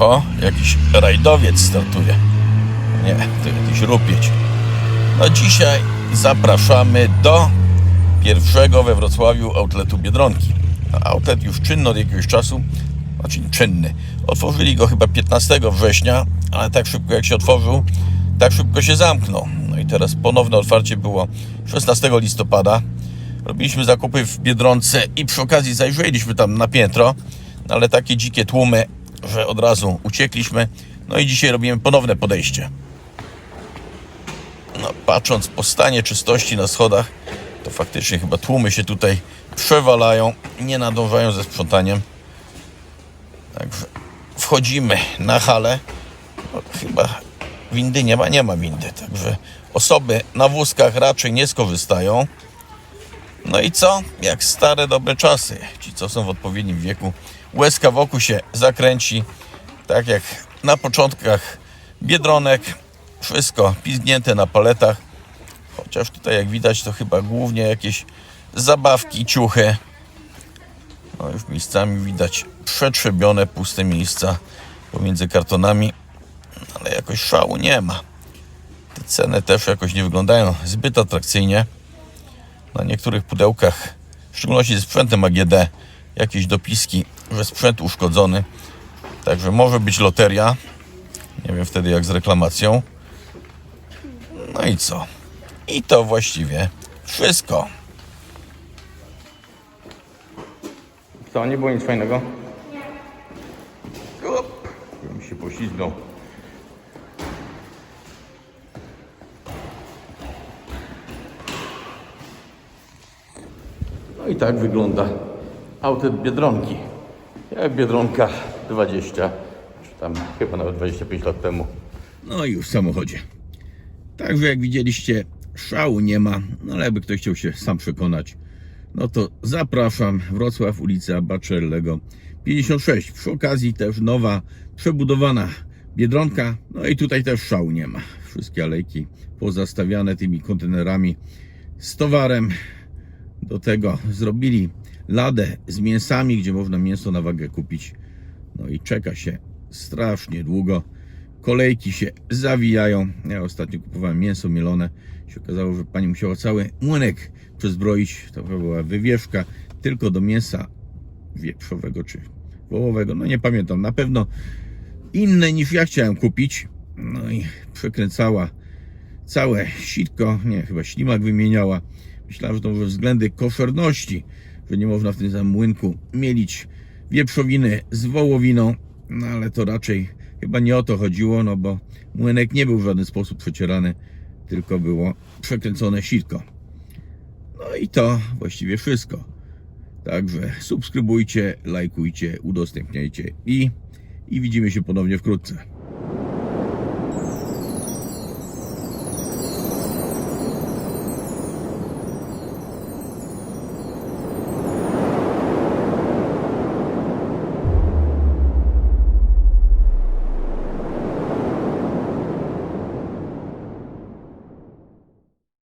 Oho, jakiś rajdowiec startuje. Nie, to jakiś rupieć. No dzisiaj zapraszamy do pierwszego we Wrocławiu outletu Biedronki. Outlet już czynny od jakiegoś czasu, znaczy czynny. Otworzyli go chyba 15 września, ale tak szybko jak się otworzył, tak szybko się zamknął. No i teraz ponowne otwarcie było 16 listopada. Robiliśmy zakupy w Biedronce i przy okazji zajrzeliśmy tam na piętro, no ale takie dzikie tłumy, że od razu uciekliśmy. No i dzisiaj robimy ponowne podejście. No, patrząc po stanie czystości na schodach, to faktycznie chyba tłumy się tutaj przewalają, nie nadążają ze sprzątaniem. Także wchodzimy na halę. No, chyba windy nie ma, nie ma windy. Także osoby na wózkach raczej nie skorzystają. No i co? Jak stare dobre czasy. Ci, co są w odpowiednim wieku, łezka wokół się zakręci. Tak jak na początkach biedronek. Wszystko pizgnięte na paletach. Chociaż tutaj, jak widać, to chyba głównie jakieś zabawki, ciuchy. No już miejscami widać przetrzebione, puste miejsca pomiędzy kartonami. Ale jakoś szału nie ma. Te ceny też jakoś nie wyglądają zbyt atrakcyjnie. Na niektórych pudełkach, w szczególności ze sprzętem AGD, jakieś dopiski, że sprzęt uszkodzony. Także może być loteria. Nie wiem wtedy jak z reklamacją. No i co? I to właściwie wszystko. Co, nie było nic fajnego? Nie. Up, bym się poślizgnął. I tak wygląda outlet Biedronki. Jak Biedronka 20, czy tam chyba nawet 25 lat temu. No i już w samochodzie. Także jak widzieliście, szału nie ma, no ale jakby ktoś chciał się sam przekonać, no to zapraszam. Wrocław, ulica Baczellego 56. Przy okazji też nowa, przebudowana Biedronka. No i tutaj też szału nie ma. Wszystkie alejki pozastawiane tymi kontenerami z towarem. Do tego zrobili ladę z mięsami, gdzie można mięso na wagę kupić. No i czeka się strasznie długo. Kolejki się zawijają. Ja ostatnio kupowałem mięso mielone. Się okazało, że pani musiała cały młynek przezbroić. To była wywieszka tylko do mięsa wieprzowego czy wołowego. No nie pamiętam. Na pewno inne niż ja chciałem kupić. No i przekręcała całe sitko. Nie, chyba ślimak wymieniała. Myślałem, że to może względy koszerności, że nie można w tym samym młynku mielić wieprzowiny z wołowiną. No ale to raczej chyba nie o to chodziło, no bo młynek nie był w żaden sposób przecierany, tylko było przekręcone sitko. No i to właściwie wszystko. Także subskrybujcie, lajkujcie, udostępniajcie i, i widzimy się ponownie wkrótce.